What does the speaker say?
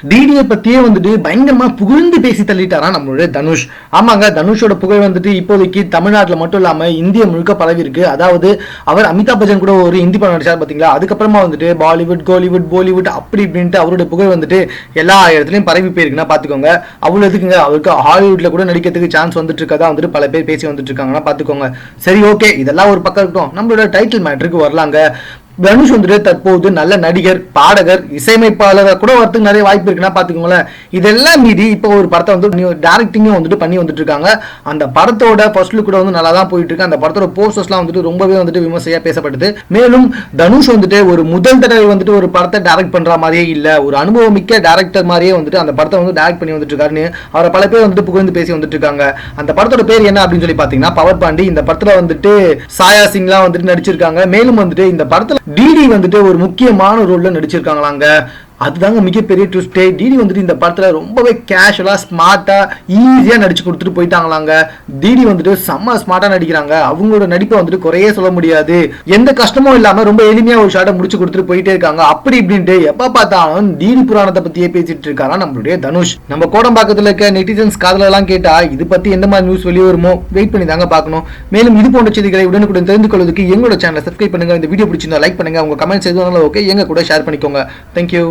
டிடியை பற்றியே வந்துட்டு பயங்கரமாக புகழ்ந்து பேசி தள்ளிட்டாரா நம்மளுடைய தனுஷ். ஆமாங்க தனுஷோட புகழ் வந்துட்டு இப்போதைக்கு தமிழ்நாட்டில் மட்டும் இல்லாமல் இந்திய முழுக்க பரவி இருக்கு. அதாவது அவர் அமிதாப் பச்சன் கூட ஒரு ஹிந்தி படம் நடிச்சார் பார்த்தீங்களா அதுக்கப்புறமா வந்துட்டு பாலிவுட் கோலிவுட் பாலிவுட் அப்படி இப்படின்ட்டு அவருடைய புகழ் வந்துட்டு எல்லா இடத்துலையும் பரவி போயிருக்குன்னா பார்த்துக்கோங்க அவ்வளோ எதுக்குங்க? அவருக்கு ஹாலிவுட்ல கூட நடிக்கிறதுக்கு சான்ஸ் வந்துட்டு இருக்கதா வந்துட்டு பல பேர் பேசி வந்துட்டு இருக்காங்கன்னா பார்த்துக்கோங்க சரி ஓகே இதெல்லாம் ஒரு பக்கம் இருக்கட்டும். நம்மளோட டைட்டில் மேட்ருக்கு வரலாங்க. தனுஷ் வந்துட்டு தற்போது நல்ல நடிகர் பாடகர் இசையமைப்பாளராக கூட வரத்துக்கு நிறைய வாய்ப்பு இருக்குன்னா பார்த்துக்கோங்களேன். இதெல்லாம் மீறி இப்போ ஒரு படத்தை வந்து டேரக்டிங்கும் வந்துட்டு பண்ணி வந்துட்டு இருக்காங்க அந்த படத்தோட ஃபர்ஸ்ட் லுக் கூட வந்து நல்லா தான் போயிட்டு இருக்கு அந்த படத்தோட போஸ்டர்ஸ்லாம் வந்துட்டு ரொம்பவே வந்துட்டு விமர்சையாக பேசப்பட்டது மேலும் தனுஷ் வந்துட்டு ஒரு முதல் தடவை வந்துட்டு ஒரு படத்தை டைரக்ட் பண்ணுற மாதிரியே இல்லை. ஒரு அனுபவம் மிக்க டேரக்டர் மாதிரியே வந்துட்டு அந்த படத்தை வந்து டேரக்ட் பண்ணி வந்துட்டு இருக்காருன்னு அவரை பல பேர் வந்துட்டு புகழ்ந்து பேசி வந்துட்டு இருக்காங்க அந்த படத்தோட பேர் என்ன அப்படின்னு சொல்லி பார்த்தீங்கன்னா பவர் பாண்டி. இந்த படத்தில் வந்துட்டு சாயா சிங்லாம் வந்துட்டு நடிச்சிருக்காங்க. மேலும் வந்துட்டு இந்த படத்தில் டிடி வந்துட்டு ஒரு முக்கியமான ரோல்ல நடிச்சிருக்காங்களாங்க. அதுதாங்க மிகப்பெரிய ட்விஸ்டே டிடி வந்துட்டு இந்த படத்தில் ரொம்பவே கேஷுவலாக ஸ்மார்ட்டாக ஈஸியாக நடிச்சு கொடுத்துட்டு போயிட்டாங்களாங்க. டிடி வந்துட்டு செம்ம ஸ்மார்ட்டாக நடிக்கிறாங்க. அவங்களோட நடிப்பை வந்துட்டு குறையே சொல்ல முடியாது. எந்த கஷ்டமும் இல்லாமல் ரொம்ப எளிமையாக ஒரு ஷாட்டை முடிச்சு கொடுத்துட்டு போயிட்டே இருக்காங்க. அப்படி இப்படின்ட்டு எப்போ பார்த்தாலும் டிடி புராணத்தை பற்றியே பேசிட்டு இருக்காரா நம்மளுடைய தனுஷ். நம்ம கோடம்பாக்கத்தில் இருக்க நெட்டிசன்ஸ் காதலெல்லாம் கேட்டால் இது பற்றி எந்த மாதிரி நியூஸ் வெளியே வருமோ? வெயிட் பண்ணி தாங்க பார்க்கணும். மேலும் இது போன்ற செய்திகளை உடனுக்குடன் தெரிந்து கொள்வதற்கு எங்களோட சேனலை சப்ஸ்கிரைப் பண்ணுங்க. இந்த வீடியோ பிடிச்சிருந்தா லைக் பண்ணுங்க. உங்க கமெண்ட்ஸ் எதுவும் ஓகே எங்க கூட ஷேர் பண்ணிக்கோங்க. தேங்க்யூ